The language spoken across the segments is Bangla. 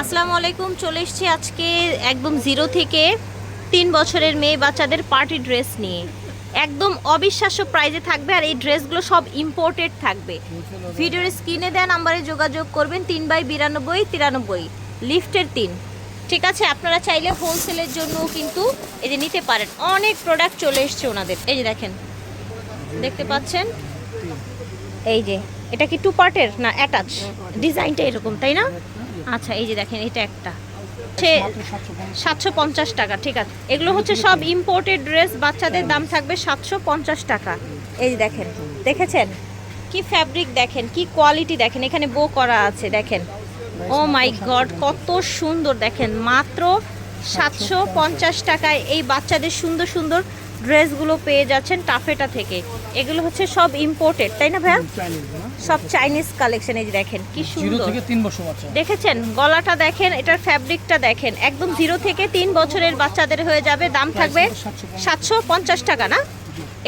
আসসালামু আলাইকুম, চলে এসেছি আজকে একদম জিরো থেকে তিন বছরের মেয়ে বাচ্চাদের পার্টি ড্রেস নিয়ে। একদম অবিশ্বাস্য প্রাইজে থাকবে আর এই ড্রেসগুলো সব ইম্পোর্টেড থাকবে। ভিডিওর স্ক্রিনে দেওয়া নাম্বারে যোগাযোগ করবেন, তিন বাই বিরানব্বই, তিরানব্বই। লিফটের তিন। ঠিক আছে, আপনারা চাইলে হোলসেলের জন্য কিন্তু এই যে নিতে পারেন। অনেক প্রোডাক্ট চলে এসছে ওনাদের। এই যে দেখেন, দেখতে পাচ্ছেন? এই যে, এটা কি টু পার্টের না অ্যাটাচ ডিজাইনটা এরকম, তাই না? আচ্ছা এই যে দেখেন, এটা একটা। সাতশো পঞ্চাশ টাকা, ঠিক আছে। এগুলো হচ্ছে সব ইম্পোর্টেড ড্রেস বাচ্চাদের দাম থাকবে সাতশো পঞ্চাশ টাকা। এই দেখেন, দেখেছেন? কি ফ্যাব্রিক দেখেন, কি কোয়ালিটি দেখেন, এখানে বো করা আছে, দেখেন। ও মাই গড কত সুন্দর দেখেন, মাত্র সাতশো পঞ্চাশ টাকায় এই বাচ্চাদের সুন্দর সুন্দর ড্রেসগুলো পেয়ে যাচ্ছেন টাফেটা থেকে। এগুলো হচ্ছে সব ইম্পোর্টেড তাই না ভাইয়া? সব চাইনিজ কালেকশন এই দেখেন কি সুন্দর। দেখেছেন? গলাটা দেখেন এটার ফ্যাব্রিকটা দেখেন। একদম জিরো থেকে তিন বছরের বাচ্চাদের হয়ে যাবে দাম থাকবে সাতশো পঞ্চাশ। টাকা না?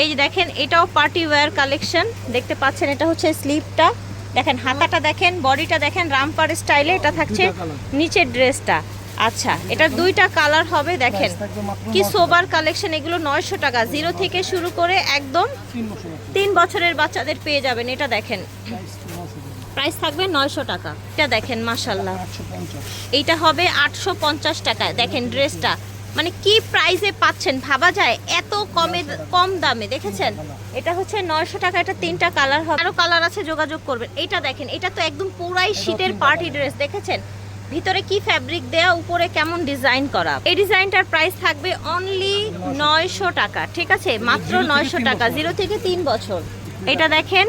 এই যে দেখেন এটাও পার্টি ওয়্যার কালেকশন দেখতে পাচ্ছেন এটা হচ্ছে স্লিপটা দেখেন হাতাটা দেখেন বডিটা দেখেন রামপার স্টাইলে এটা থাকছে নিচের ড্রেসটা আচ্ছা এটা দুইটা কালার হবে, দেখেন। কি 900 সোবার কালেকশন এগুলো নয়শো টাকা। জিরো থেকে শুরু করে একদম তিন বছরের বাচ্চাদের পেয়ে যাবেন, এটা দেখেন। প্রাইস থাকবে নয়শো টাকা। এটা দেখেন মাসাল্লাহ এইটা হবে আটশো পঞ্চাশ টাকায় দেখেন ড্রেসটা। মানে কি প্রাইসে পাচ্ছেন? ভাবা যায়? এত কমে, কম দামে, দেখেছেন? এটা হচ্ছে নয়শো টাকা, এটা তিনটা কালার হবে। আরও কালার আছে, যোগাযোগ করবেন। এটা দেখেন, এটা তো একদম পুরাই শীতের পার্টি ড্রেস দেখেছেন? ভিতরে কি ফ্যাব্রিক দেয়া উপরে কেমন ডিজাইন করা? এই ডিজাইনটার প্রাইস থাকবে অনলি নয়শো টাকা ঠিক আছে? মাত্র নয়শো টাকা জিরো থেকে তিন বছর। এটা দেখেন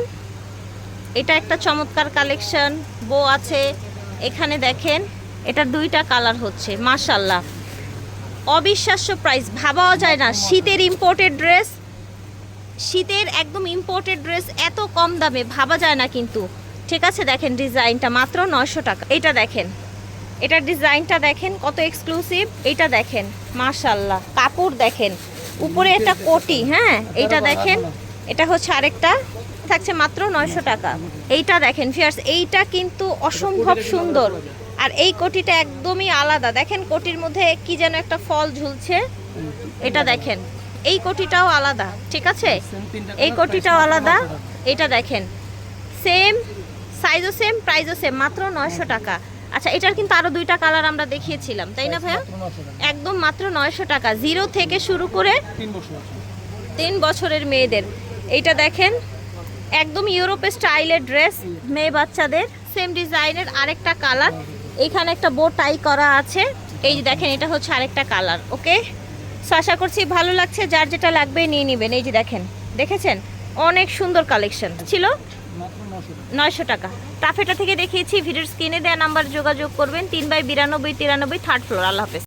এটা একটা চমৎকার কালেকশন বো আছে। এখানে দেখেন এটার দুইটা কালার হচ্ছে মাশাল্লাহ অবিশ্বাস্য প্রাইস ভাবাও যায় না। শীতের ইম্পোর্টেড ড্রেস শীতের একদম ইম্পোর্টেড ড্রেস এত কম দামে ভাবা যায় না কিন্তু। ঠিক আছে দেখেন ডিজাইনটা মাত্র নয়শো টাকা। এটা দেখেন এটার ডিজাইনটা দেখেন, কত এক্সক্লুসিভ এটা দেখেন মাশাল্লাহ কাপড় দেখেন। উপরে একটা কোটি হ্যাঁ এইটা দেখেন। এটা হচ্ছে আরেকটা, থাকছে মাত্র নয়শো টাকা। এইটা দেখেন ফিয়ার্স এইটা কিন্তু অসম্ভব সুন্দর। আর এই কোটিটা একদমই আলাদা। দেখেন কোটির মধ্যে কি যেন একটা ফল ঝুলছে। এটা দেখেন, এই কোটিটাও আলাদা, ঠিক আছে? এই কোটিটাও আলাদা, এটা দেখেন। সেম সাইজও সেম প্রাইজও সেম মাত্র নয়শো টাকা। আচ্ছা এটার কিন্তু আরও দুইটা কালার আমরা দেখিয়েছিলাম তাই না ভাইয়া? একদম মাত্র নয়শো টাকা। জিরো থেকে শুরু করে তিন বছরের মেয়েদের। এইটা দেখেন একদম ইউরোপের স্টাইলের ড্রেস মেয়ে বাচ্চাদের সেম ডিজাইনের আরেকটা কালার এখানে একটা বো টাই করা আছে। এই যে দেখেন এটা হচ্ছে আরেকটা কালার ওকে সো আশা করছি ভালো লাগছে। যার যেটা লাগবে নিয়ে নেবেন। এই যে দেখেন দেখেছেন? অনেক সুন্দর কালেকশন ছিল। নয়শো টাকা। টাফেটা থেকে দেখিয়েছি ভিডিওর স্ক্রিনে দেওয়া নাম্বার যোগাযোগ করবেন, তিন বাই বিরানব্বই, তিরানব্বই থার্ড ফ্লোর আল্লাহ হাফেজ।